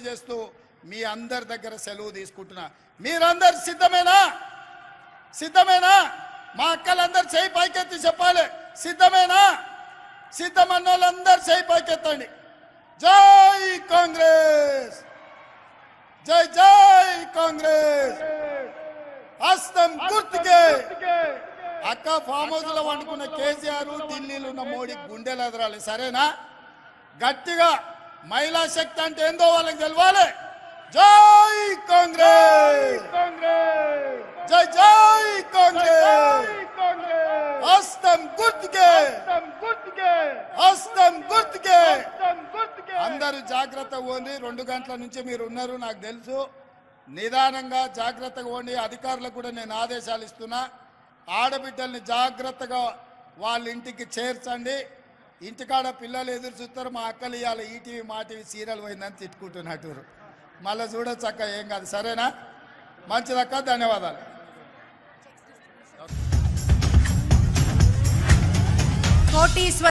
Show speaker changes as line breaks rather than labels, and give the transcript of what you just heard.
తెలియజేస్తూ మీ అందరి దగ్గర సెలవు తీసుకుంటున్నా. మీరందరు సిద్ధమేనా? సిద్ధమేనా? మా అక్కలందరు చేయి పైకెత్తి చెప్పాలి. సిద్ధమేనా? సిద్ధమన్న వాళ్ళందరూ చేయి పైకెత్తండి. జై కాంగ్రెస్! జై జై కాంగ్రెస్! హస్తం గుర్తుకే! అక్క ఫామ్ హౌస్లో వండుకున్న కేసీఆర్ ఢిల్లీలో ఉన్న మోడీ గుండెలు ఎదరాలి. సరేనా? గట్టిగా మహిళా శక్తి అంటే ఏందో వాళ్ళకి తెలవాలి. జై కాంగ్రెస్! జై జై కాంగ్రెస్! హస్తం గుర్తుకే! హస్తం గుర్తుకే! అందరూ జాగ్రత్త పోండి. రెండు గంటల నుంచి మీరు ఉన్నారు నాకు తెలుసు. నిదానంగా జాగ్రత్తగా పోండి. అధికారులకు కూడా నేను ఆదేశాలు ఇస్తున్నా. ఆడబిడ్డల్ని జాగ్రత్తగా వాళ్ళ ఇంటికి చేర్చండి. ఇంటికాడ పిల్లలు ఎదురు చూస్తారు మా అక్కలు ఇవాళ ఈటీవీ మా టీవీ సీరియల్ పోయిందని తిట్టుకుంటున్నట్టు. మళ్ళీ చూడొచ్చు అక్క ఏం కాదు. సరేనా? మంచిదక్క ధన్యవాదాలు.
కోటీశ్వర